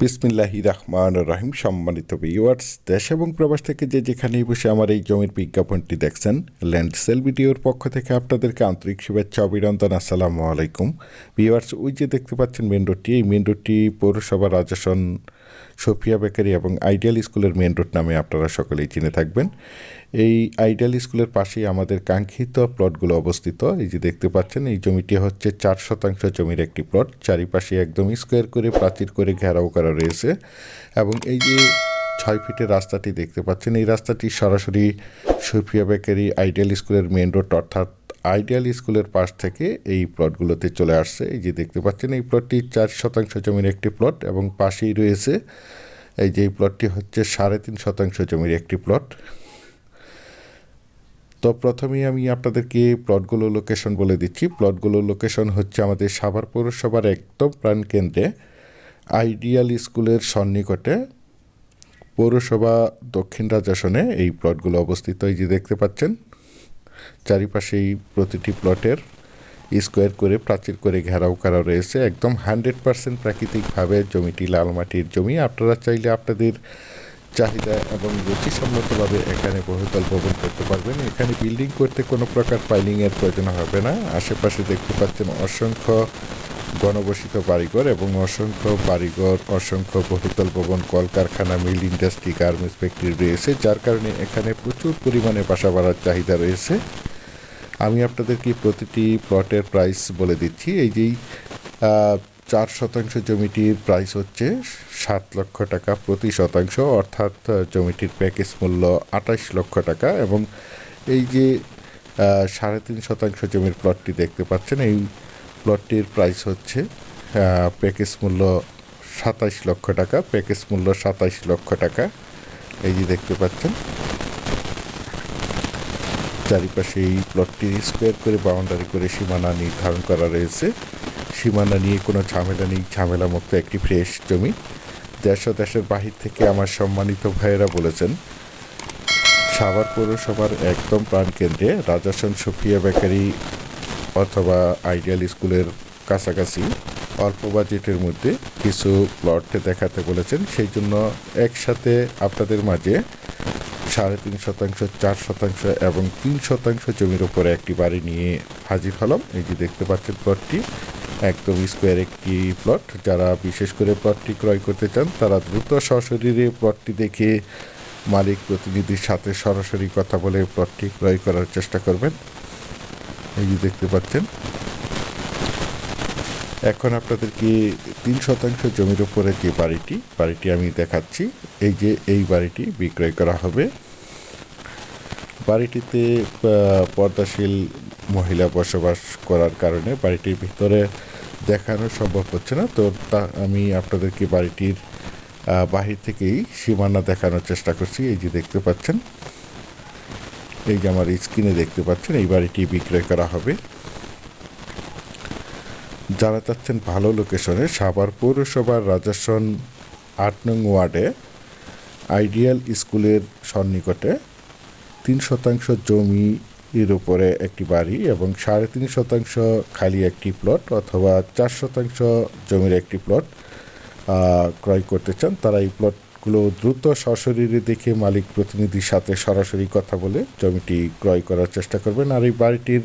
বিসমিল্লাহি রহমান রাহিম, সম্মানিত ভিউয়ার্স দেশ এবং প্রবাস থেকে যে যেখানেই বসে আমার এই জমির বিজ্ঞাপনটি দেখছেন ল্যান্ড সেল ভিডিওর পক্ষ থেকে আপনাদেরকে আন্তরিক শুভেচ্ছা, অভিনন্দন, আসসালামু আলাইকুম। ভিউয়ার্স ওই যে দেখতে পাচ্ছেন মেন রোডটি, এই মেন রোডটি পৌরসভা রাজাসন সোফিয়া বেকারি এবং আইডিয়াল স্কুলের মেন রোড নামে আপনারা সকলেই চিনে থাকবেন। এই আইডিয়াল স্কুলের পাশেই আমাদের কাঙ্ক্ষিত প্লটগুলো অবস্থিত। এই যে দেখতে পাচ্ছেন, এই জমিটি হচ্ছে চার শতাংশ জমির একটি প্লট। চারিপাশে একদম স্কোয়ার করে, প্রাচীর করে ঘেরাও করা রয়েছে এবং এই যে ছয় ফিটের রাস্তাটি দেখতে পাচ্ছেন, এই রাস্তাটি সরাসরি সুফিয়া বেকারি আইডিয়াল স্কুলের মেন রোড অর্থাৎ আইডিয়াল স্কুলের পাশ থেকে এই প্লটগুলোতে চলে আসছে। এই যে দেখতে পাচ্ছেন, এই প্লটটি চার শতাংশ জমির একটি প্লট এবং পাশেই রয়েছে এই যে এই প্লটটি হচ্ছে সাড়ে তিন শতাংশ জমির একটি প্লট। তো প্রথমেই আমি আপনাদেরকে প্লটগুলো লোকেশন বলে দিচ্ছি। প্লটগুলোর লোকেশন হচ্ছে আমাদের সাভার পৌরসভার একদম প্রাণকেন্দ্রে আইডিয়াল স্কুলের সন্নিকটে পৌরসভা দক্ষিণ রাজাসনে এই প্লটগুলো অবস্থিত। এই যে দেখতে পাচ্ছেন চারিপাশেই প্রতিটি প্লটের স্কোয়ার করে প্রাচীর করে ঘেরাও করা রয়েছে। একদম হান্ড্রেড পারসেন্ট প্রাকৃতিকভাবে জমিটি লাল মাটির জমি। আপনারা চাইলে আপনাদের চাহিদা এবং রুচিসম্মতভাবে এখানে বহুতল ভবন করতে পারবেন। এখানে বিল্ডিং করতে কোনো প্রকার পাইলিংয়ের প্রয়োজন হবে না। আশেপাশে দেখতে পাচ্ছেন অসংখ্য গণবসিত বাড়িঘর এবং অসংখ্য বাড়িঘর, অসংখ্য বহুতল ভবন, কলকারখানা, মিল ইন্ডাস্ট্রি, গার্মেন্টস ফ্যাক্টরি রয়েছে, যার কারণে এখানে প্রচুর পরিমাণে বাসা বাড়ার চাহিদা রয়েছে। আমি আপনাদেরকে প্রতিটি প্লটের প্রাইস বলে দিচ্ছি। এই যেই চার শতাংশ জমিটির প্রাইস হচ্ছে সাত লক্ষ টাকা প্রতি শতাংশ, অর্থাৎ জমিটির প্যাকেজ মূল্য আঠাশ লক্ষ টাকা এবং এই যে সাড়ে তিন শতাংশ জমির প্লটটি দেখতে পাচ্ছেন, এই প্লটটির প্রাইস হচ্ছে প্যাকেজ মূল্য সাতাইশ লক্ষ টাকা, প্যাকেজ মূল্য সাতাইশ লক্ষ টাকা। এই যে দেখতে পাচ্ছেন, চারিপাশে এই প্লটটি স্কোয়ার করে, বাউন্ডারি করে সীমানা নির্ধারণ করা রয়েছে। সীমানা নিয়ে কোনো ঝামেলা নেই ঝামেলা মুক্ত একটি ফ্রেশ জমি। দেশ ও দেশের বাহির থেকে আমার সম্মানিত ভাইয়েরা বলেছেন, সাভার পৌরসভার একদম প্রাণকেন্দ্রে রাজাসন সুফিয়া বেকারি অথবা আইডিয়াল স্কুলের কাছাকাছি অল্প বাজেটের মধ্যে কিছু প্লট দেখাতে বলেছেন। সেই জন্য একসাথে আপনাদের মাঝে সাড়ে তিন শতাংশ, চার শতাংশ এবং তিন শতাংশ জমির উপরে একটি বাড়ি নিয়ে হাজির হলাম। এই যে দেখতে পাচ্ছেন প্লটটি, একদম স্কোয়ার একটি প্লট। যারা বিশেষ করে প্লটটি ক্রয় করতে চান, তারা দ্রুত সশরীরে প্লটটি দেখে মালিক প্রতিনিধির সাথে সরাসরি কথা বলে প্লটটি ক্রয় করার চেষ্টা করবেন। এই যে দেখতে পাচ্ছেন। এখন আপনাদেরকে তিন শতাংশ জমির উপরে যে বাড়িটি বাড়িটি আমি দেখাচ্ছি। এই যে এই বাড়িটি বিক্রয় করা হবে। বাড়িটিতে পর্দাশীল মহিলা বসবাস করার কারণে বাড়িটির ভিতরে দেখানো সম্ভব হচ্ছে না। তো তা, আমি আপনাদেরকে বাড়িটির বাহির থেকেই সীমানা দেখানোর চেষ্টা করছি। এই যে দেখতে পাচ্ছেন এই যে আমার স্ক্রিনে দেখতে পাচ্ছেন এই বাড়িটি বিক্রয় করা হবে। যারা চাচ্ছেন ভালো লোকেশনে, সাভার পৌরসভার রাজাসন আট নং ওয়ার্ডে, আইডিয়াল স্কুলের সন্নিকটে তিন শতাংশ জমি এর উপরে একটি বাড়ি এবং সাড়ে তিন শতাংশ খালি একটি প্লট অথবা চার শতাংশ জমির একটি প্লট ক্রয় করতে চান, তারা এই প্লটগুলো দ্রুত সশরীরে দেখে মালিক প্রতিনিধির সাথে সরাসরি কথা বলে জমিটি ক্রয় করার চেষ্টা করবেন। আর এই বাড়িটির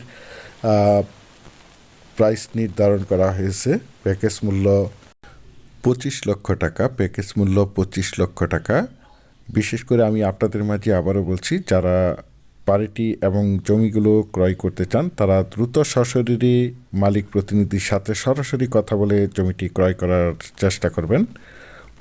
প্রাইস নির্ধারণ করা হয়েছে। প্যাকেজ মূল্য পঁচিশ লক্ষ টাকা, প্যাকেজ মূল্য পঁচিশ লক্ষ টাকা। বিশেষ করে আমি আপনাদের মাঝে আবারও বলছি, যারা বাড়িটি এবং জমিগুলো ক্রয় করতে চান, তারা দ্রুত সশরীরে মালিক প্রতিনিধির সাথে সরাসরি কথা বলে জমিটি ক্রয় করার চেষ্টা করবেন।